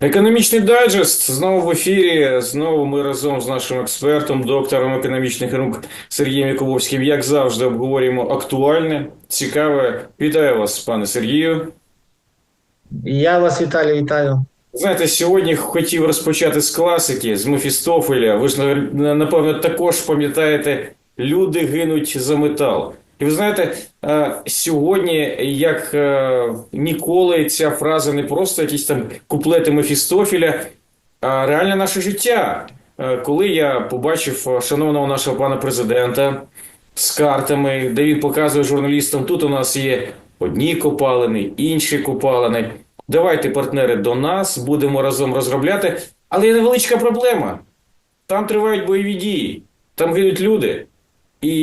Економічний дайджест знову в ефірі. Знову ми разом з нашим експертом, доктором економічних наук Сергієм Якововським, як завжди, обговорюємо актуальне, цікаве. Вітаю вас, пане Сергію. Я вас, Віталій, вітаю. Знаєте, сьогодні хотів розпочати з класики, з Мефістофеля. Ви ж напевно також пам'ятаєте, люди гинуть за метал. І ви знаєте, е, сьогодні, як е, ніколи, ця фраза не просто якісь там куплети Мефістофіля, а реальне наше життя. Е, коли я побачив шановного нашого пана президента з картами, де він показує журналістам, тут у нас є одні копалини, інші копалини. Давайте, партнери, до нас будемо разом розробляти. Але є невеличка проблема. Там тривають бойові дії, там гинуть люди. І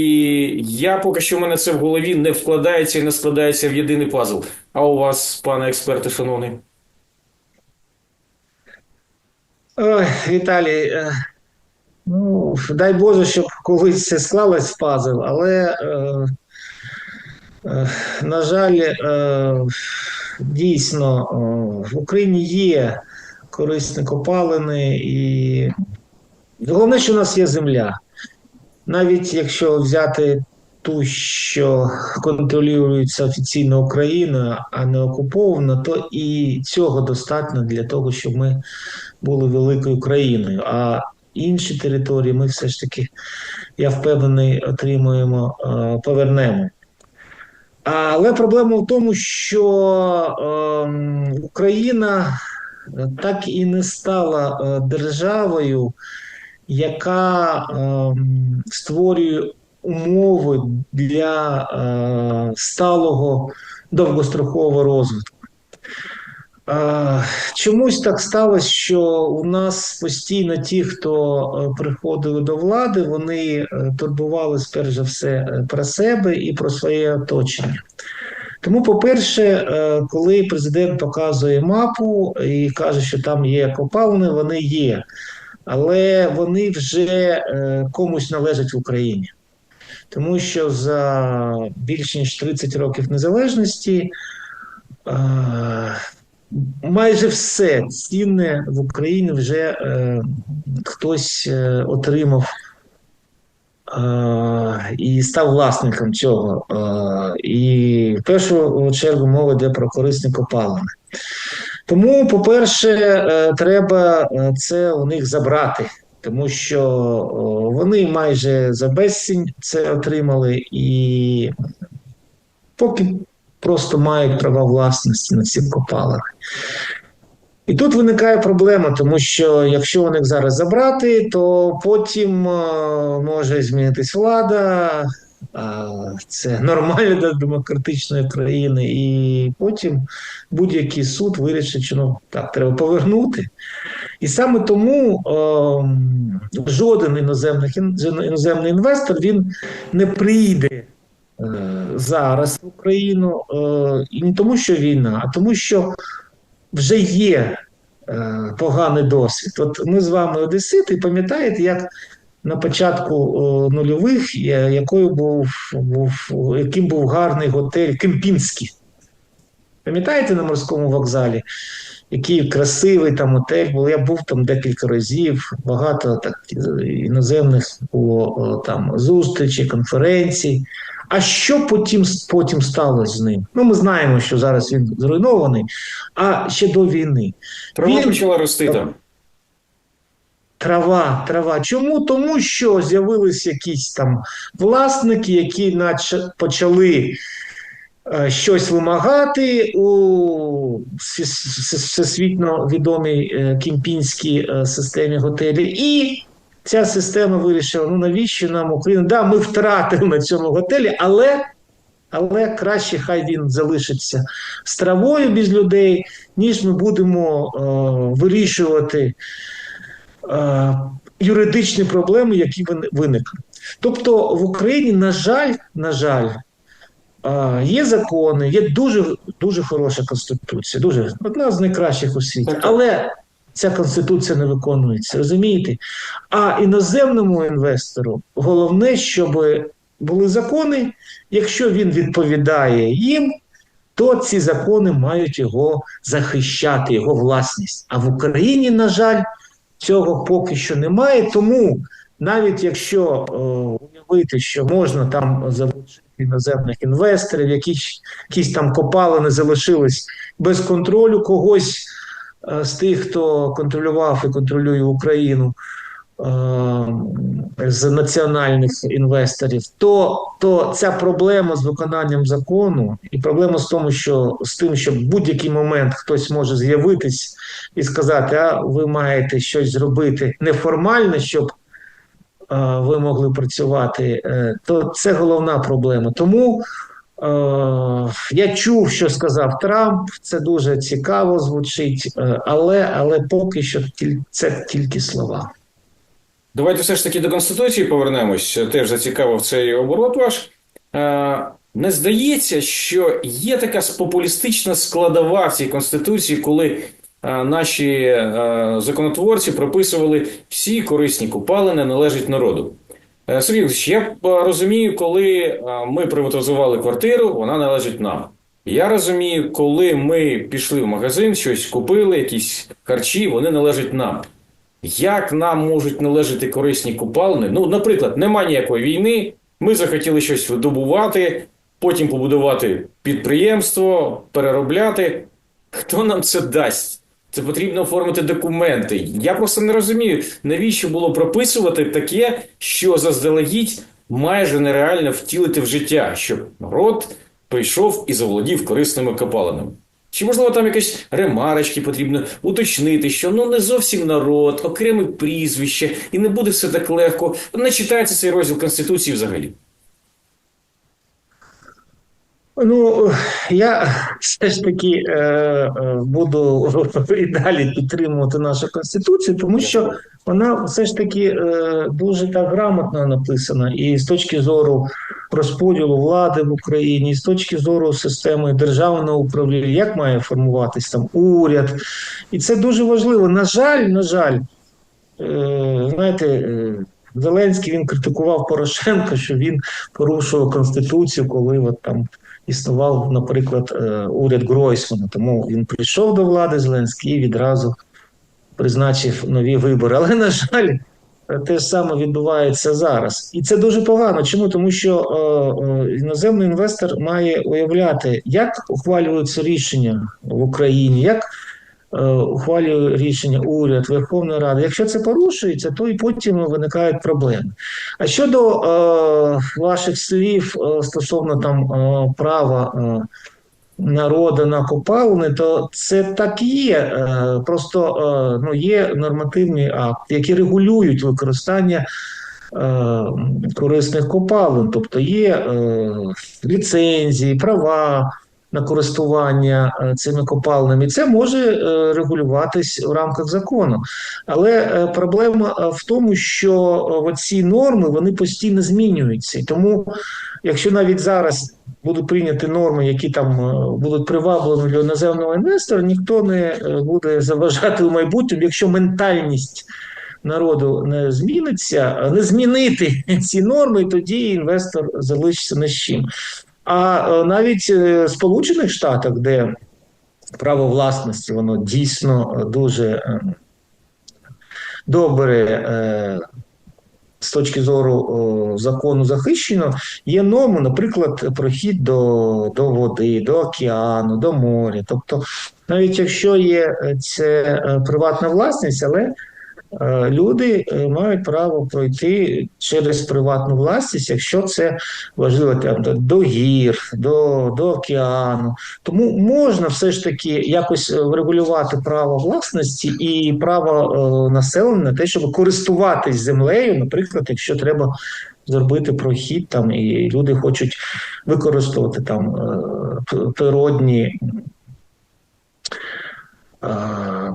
я поки що в мене це в голові не вкладається і не складається в єдиний пазл. А у вас, пане експерте, шановний? Ой, Віталій, е, ну, дай Боже, щоб колись це склалось в пазл, але, е, е, на жаль, дійсно, в Україні є корисні копалини, і головне, що у нас є земля. Навіть якщо взяти ту, що контролюється офіційно Україною, а не окупована, то і цього достатньо для того, щоб ми були великою країною. А інші території ми все ж таки, я впевнений, отримуємо, е, повернемо. Але проблема в тому, що е, Україна так і не стала е, державою яка е, створює умови для е, сталого довгострокового розвитку. Е, чомусь так сталося, що у нас постійно ті, хто е, приходили до влади, вони е, турбувалися перш за все про себе і про своє оточення. Тому, по-перше, коли президент показує мапу і каже, що там є копалини, вони є але вони вже е, комусь належать в Україні. Тому що за більш ніж 30 років незалежності е, майже все цінне в Україні вже е, хтось отримав і став власником цього. І в першу чергу мова йде про корисні копалини. Тому, по-перше, е, треба е, це у них забрати, тому що вони майже за безцінь це отримали і поки просто мають права власності на ці копалини. І тут виникає проблема, тому що якщо них зараз забрати, то потім може змінитись влада, це нормально для демократичної країни, і потім будь-який суд вирішить, що ну так, треба повернути. І саме тому е, жоден іноземний, іноземний інвестор він не прийде е, зараз в Україну е, і не тому, що війна, а тому, що вже є. Е, поганий досвід. От ми з вами одесити, пам'ятаєте, як на початку нульових, якою був, був, яким був гарний готель Кемпінський. Пам'ятаєте на морському вокзалі? Який красивий там готель був. Я був там декілька разів, багато так іноземних було там зустрічей, конференцій. А що потім потім сталося з ним? Ну, ми знаємо, що зараз він зруйнований, а ще до війни. Трава почала рости там. Трава, трава. Чому? Тому що з'явились якісь там власники, які наче почали е, щось вимагати у всесвітньо відомій е, кімпінській е, системі готелі. І ця система вирішила: ну навіщо нам Україна? Да, ми втратили на цьому готелі, але. Але краще хай він залишиться з травою без людей, ніж ми будемо е, вирішувати юридичні проблеми, які виникли. Тобто в Україні, на жаль, на жаль, е, є закони, є дуже дуже хороша конституція, дуже одна з найкращих у світі, але ця конституція не виконується, розумієте? А іноземному інвестору головне, щоб були закони, якщо він відповідає їм, то ці закони мають його захищати, його власність. А в Україні, на жаль, цього поки що немає. Тому навіть якщо е, уявити, що можна там залучити іноземних інвесторів, якісь, якісь там копалини залишились без контролю когось е, з тих, хто контролював і контролює Україну з національних інвесторів, то, то ця проблема з виконанням закону і проблема з тому, що з тим, що в будь-який момент хтось може з'явитись і сказати, а ви маєте щось зробити неформально, щоб е, ви могли працювати, е, то це головна проблема. Тому е, я чув, що сказав Трамп. Це дуже цікаво звучить, е, але, але поки що це тільки слова. Давайте все ж таки до Конституції повернемось. Теж зацікавив цей оборот ваш. Не здається, що є така популістична складова в цій Конституції, коли наші законотворці прописували всі корисні купалини належать народу. Е, Сергій я розумію, коли ми приватизували квартиру, вона належить нам. Я розумію, коли ми пішли в магазин, щось купили, якісь харчі, вони належать нам. Як нам можуть належати корисні купалини? Ну, наприклад, нема ніякої війни. Ми захотіли щось видобувати, потім побудувати підприємство, переробляти. Хто нам це дасть? Це потрібно оформити документи. Я просто не розумію, навіщо було прописувати таке, що заздалегідь майже нереально втілити в життя, щоб народ прийшов і заволодів корисними копалинами. Чи можливо там якісь ремарочки потрібно уточнити, що ну не зовсім народ, окреме прізвище, і не буде все так легко. Не читається цей розділ Конституції взагалі. Ну, я все ж таки е, е, буду і далі підтримувати нашу конституцію, тому що вона все ж таки е, дуже так грамотно написана, і з точки зору розподілу влади в Україні, і з точки зору системи державного управління, як має формуватись там уряд, і це дуже важливо. На жаль, на жаль, е, знаєте. Е, Зеленський він критикував Порошенка, що він порушував конституцію, коли от там існував, наприклад, е, уряд Гройсмана. Тому він прийшов до влади Зеленський і відразу призначив нові вибори. Але, на жаль, те ж саме відбувається зараз. І це дуже погано. Чому? Тому що е, е, іноземний інвестор має уявляти, як ухвалюються рішення в Україні, як ухвалює рішення уряд, Верховна Рада. Якщо це порушується, то і потім виникають проблеми. А щодо е, ваших слів е, стосовно там е, права е, народу на копалини, то це так і є. Е, просто е, ну, є нормативні акти, які регулюють використання. е, Корисних копалин, тобто є е, ліцензії, права на користування е, цими копалинами. Це може е, регулюватись в рамках закону. Але е, проблема в тому, що ці норми вони постійно змінюються. Тому, якщо навіть зараз будуть прийняті норми, які там будуть привабливі для іноземного інвестора, ніхто не буде заважати у майбутньому, якщо ментальність. Народу не зміниться, не змінити ці норми, тоді інвестор залишиться з чим. А е, навіть е, в Сполучених Штатах, де право власності, воно дійсно дуже е, добре з точки зору закону захищено, є норми, наприклад, прохід до, до води, до океану, до моря. Тобто, навіть якщо є це приватна власність, але люди е, мають право пройти через приватну власність, якщо це важливо там, до- гір, до, до океану. Тому можна все ж таки якось е, врегулювати право власності і право е, населення на те, щоб користуватись землею, наприклад, якщо треба зробити прохід там, і люди хочуть використовувати там е, природні. е,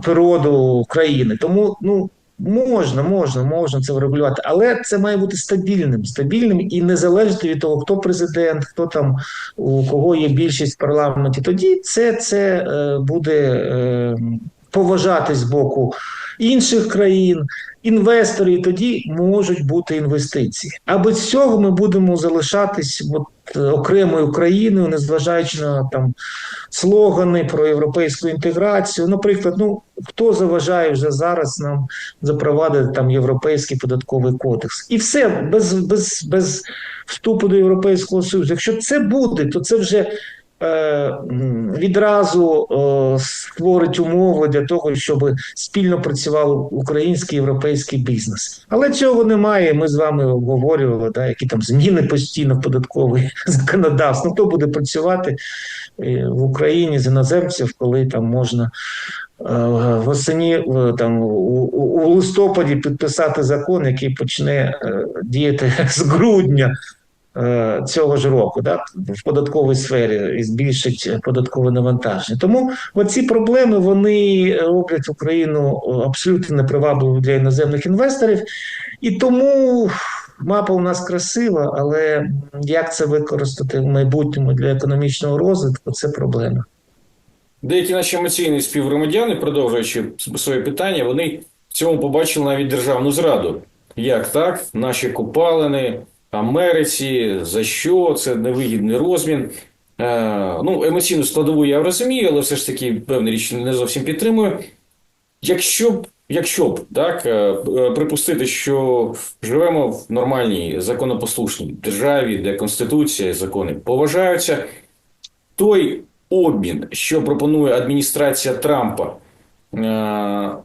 Природу країни, тому ну можна, можна, можна це врегулювати, але це має бути стабільним, стабільним і не залежати від того, хто президент, хто там у кого є більшість в парламенті. Тоді це, це е, буде е, поважати з боку інших країн, інвесторів, і тоді можуть бути інвестиції. А без цього ми будемо залишатись от, е, окремою країною, незважаючи на там слогани про європейську інтеграцію. Наприклад, ну хто заважає вже зараз нам запровадити там європейський податковий кодекс, і все без, без, без вступу до Європейського Союзу. Якщо це буде, то це вже відразу е, створить умови для того, щоб спільно працював український європейський бізнес. Але цього немає. Ми з вами обговорювали, да, які там зміни постійно в податкове законодавство. Ну, Хто буде працювати е, в Україні з іноземців, коли там можна е, восені там у, у, листопаді підписати закон, який почне е, діяти з грудня е, цього ж року, да, в податковій сфері і збільшить податкове навантаження. Тому оці проблеми вони роблять Україну абсолютно непривабливою для іноземних інвесторів, і тому. Мапа у нас красива, але як це використати в майбутньому для економічного розвитку це проблема. Деякі наші емоційні співгромадяни, продовжуючи своє питання, вони в цьому побачили навіть державну зраду. Як так? Наші купалини Америці, за що? Це невигідний розмін. Е, ну, емоційну складову я розумію, але все ж таки певна річ не зовсім підтримую. Якщо б, якщо б так, е, е, припустити, що живемо в нормальній законопослушній державі, де Конституція і закони поважаються, той обмін, що пропонує адміністрація Трампа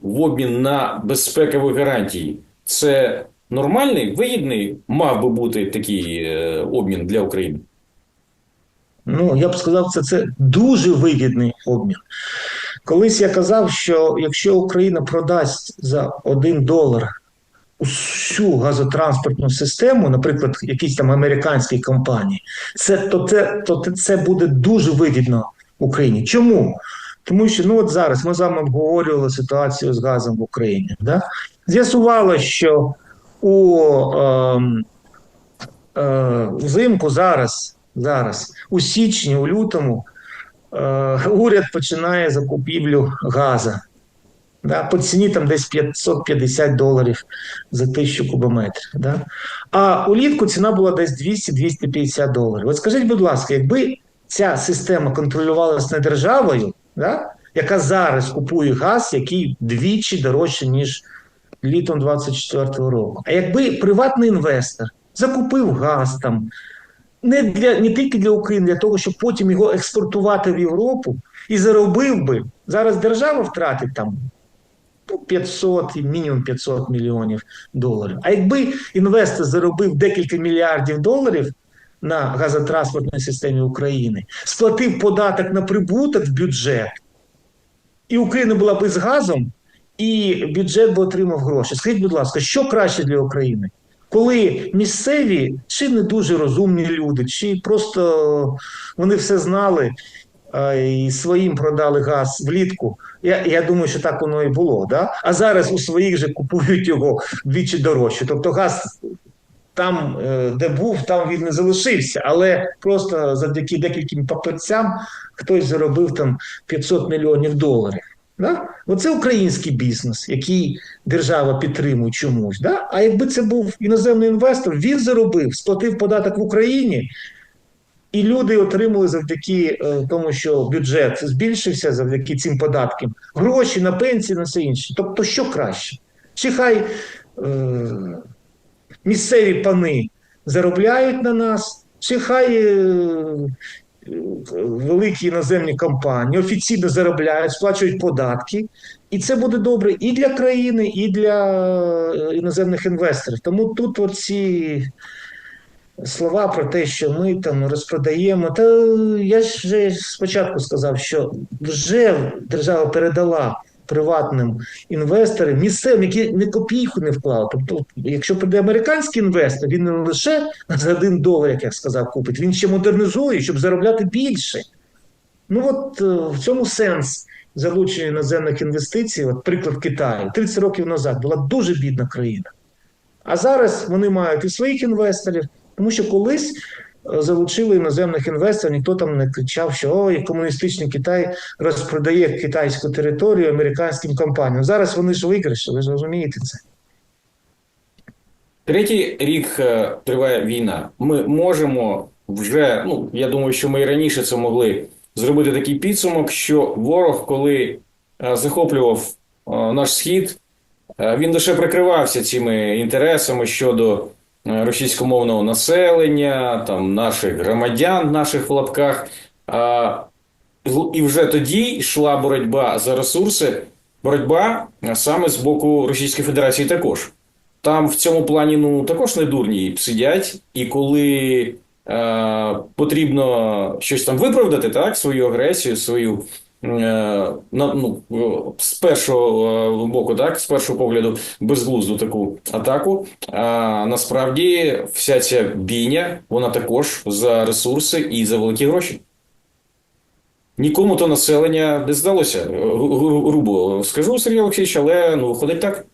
в обмін на безпекові гарантії, це нормальний, вигідний мав би бути такий е, обмін для України. Ну, я б сказав, це, це дуже вигідний обмін. Колись я казав, що якщо Україна продасть за один долар усю газотранспортну систему, наприклад, якійсь там американській компанії, це, то, це, то це буде дуже вигідно Україні. Чому? Тому що ну от зараз ми з вами обговорювали ситуацію з газом в Україні. Да? З'ясувало, що у е, е, взимку зараз, зараз, у січні, у лютому, е, уряд починає закупівлю газу. Да, по ціні там десь 550 доларів за тисячу кубометрів. Да? А улітку ціна була десь 200-250 доларів. От скажіть, будь ласка, якби ця система контролювалася не державою, да? яка зараз купує газ, який двічі дорожче, ніж літом 24-го року. А якби приватний інвестор закупив газ там не для не тільки для України, для того, щоб потім його експортувати в Європу і заробив би зараз держава втратить там ну, 500, мінімум 500 мільйонів доларів. А якби інвестор заробив декілька мільярдів доларів на газотранспортній системі України, сплатив податок на прибуток в бюджет, і Україна була б із газом, і бюджет би отримав гроші. Скажіть, будь ласка, що краще для України? Коли місцеві чи не дуже розумні люди, чи просто вони все знали і своїм продали газ влітку. Я я думаю, що так воно і було. Да? А зараз у своїх же купують його вдвічі дорожче. Тобто газ там, е, де був, там він не залишився, але просто завдяки декільким папірцям хтось заробив там 500 мільйонів доларів. Да? Оце український бізнес, який держава підтримує чомусь. Да? А якби це був іноземний інвестор, він заробив, сплатив податок в Україні, і люди отримали завдяки е, тому, що бюджет збільшився завдяки цим податкам, гроші на пенсії, на все інше. Тобто, що краще? Чи хай е, місцеві пани заробляють на нас, чи хай е, великі іноземні компанії офіційно заробляють, сплачують податки, і це буде добре і для країни, і для е, іноземних інвесторів. Тому тут оці слова про те, що ми там розпродаємо. Та я ж вже спочатку сказав, що вже держава передала приватним інвесторам, місцевим, які не копійку не вклали. Тобто, якщо прийде американський інвестор, він не лише за один долар, як я сказав, купить, він ще модернізує, щоб заробляти більше. Ну от в цьому сенс залучення іноземних інвестицій, от приклад Китаю, 30 років назад була дуже бідна країна. А зараз вони мають і своїх інвесторів, тому що колись е, залучили іноземних інвесторів, ніхто там не кричав, що ой, комуністичний Китай розпродає китайську територію американським компаніям. Зараз вони ж виграші, ви ж розумієте це. Третій рік е, триває війна. Ми можемо вже, ну я думаю, що ми і раніше це могли зробити такий підсумок, що ворог, коли е, захоплював е, наш схід, він лише прикривався цими інтересами щодо російськомовного населення, там наших громадян, наших в лапках. І вже тоді йшла боротьба за ресурси, боротьба е, саме з боку Російської Федерації також. Там в цьому плані ну також не дурні сидять, і коли е, потрібно щось там виправдати, так, свою агресію, свою е, ну, е, з першого е, боку, так, з першого погляду, безглузду таку атаку. А насправді вся ця бійня, вона також за ресурси і за великі гроші. Нікому то населення не здалося. е, гру- гру- Грубо скажу, Сергій Олексійович, але ну виходить так.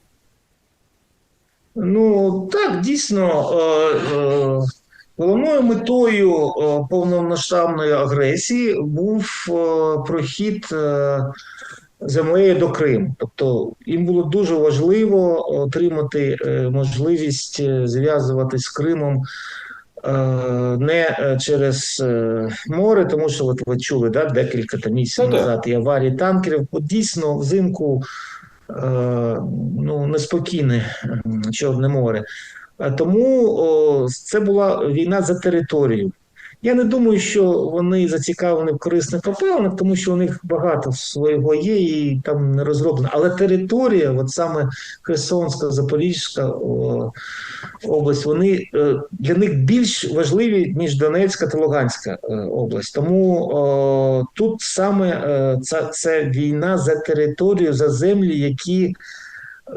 Ну так, дійсно, е, е, головною метою е, повномасштабної агресії був е, прохід е, землею до Криму. Тобто їм було дуже важливо отримати можливість зв'язуватись з Кримом. Не через море, тому що от ви чули да, декілька там місяців Ну, назад і аварії танкерів. От дійсно взимку ну, неспокійне Чорне море. А Тому це була війна за територію. Я не думаю, що вони зацікавлені в корисних копалинах, тому що у них багато свого є і там не розроблено. Але територія, от саме Херсонська, Запорізька о, область, вони е, для них більш важливі, ніж Донецька та Луганська е, область. Тому о, тут саме е, це, це війна за територію, за землі, які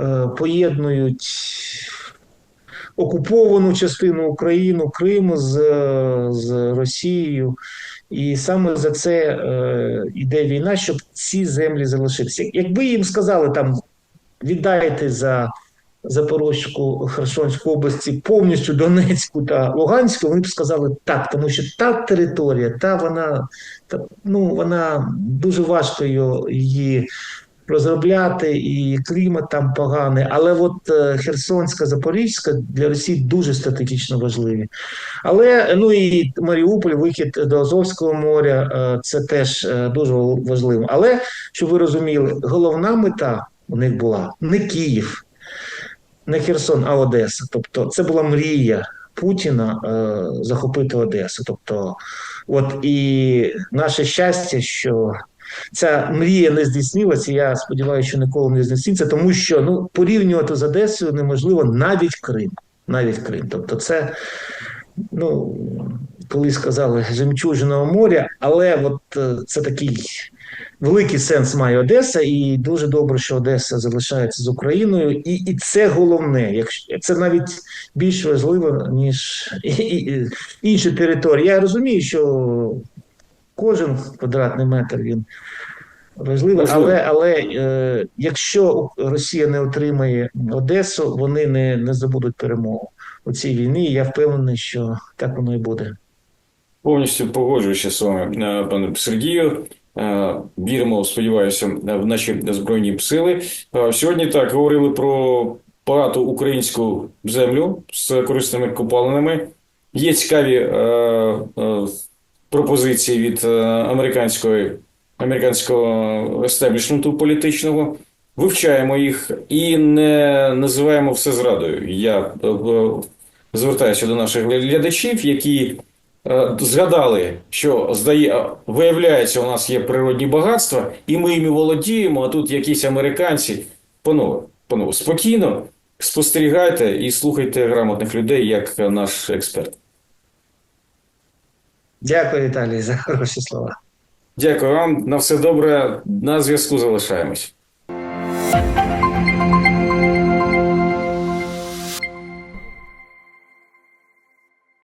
е, поєднують окуповану частину України, Крим з, з Росією. І саме за це е, йде війна, щоб ці землі залишилися. Якби їм сказали там віддайте за Запорізьку, Херсонську області повністю Донецьку та Луганську, вони б сказали так, тому що та територія, та вона та, ну, вона дуже важко її розробляти, і клімат там поганий. Але от е, Херсонська, Запорізька для Росії дуже стратегічно важливі. Але ну і Маріуполь, вихід до Азовського моря, е, це теж е, дуже важливо. Але щоб ви розуміли, головна мета у них була не Київ, не Херсон, а Одеса. Тобто, це була мрія Путіна е, захопити Одесу. Тобто, от і наше щастя, що ця мрія не здійснилася. Я сподіваюся, що ніколи не здійсниться, тому що ну порівнювати з Одесою неможливо навіть Крим. Навіть Крим. Тобто, це ну коли сказали жемчужиного моря, але от е, це такий великий сенс має Одеса, і дуже добре, що Одеса залишається з Україною, і, і це головне. Якщо це навіть більш важливо ніж і, і, інші території. Я розумію, що кожен квадратний метр він важливий, але, але е, якщо Росія не отримає Одесу, вони не, не здобудуть перемогу у цій війні. Я впевнений, що так воно і буде. Повністю погоджуюся з вами, е, пане Сергію. Е, Віримо, сподіваюся, в наші збройні сили. Е, Сьогодні так говорили про багату українську землю з корисними копалинами. Є цікаві пропозиції від е, американської американського естеблішменту політичного. Вивчаємо їх і не називаємо все зрадою. Я е, е, звертаюся до наших глядачів, які згадали, що здає, виявляється, у нас є природні багатства, і ми їми володіємо. А тут якісь американці. Панове, панове, спокійно спостерігайте і слухайте грамотних людей, як наш експерт. Дякую, Віталій, за хороші слова. Дякую вам. На все добре. На зв'язку залишаємось.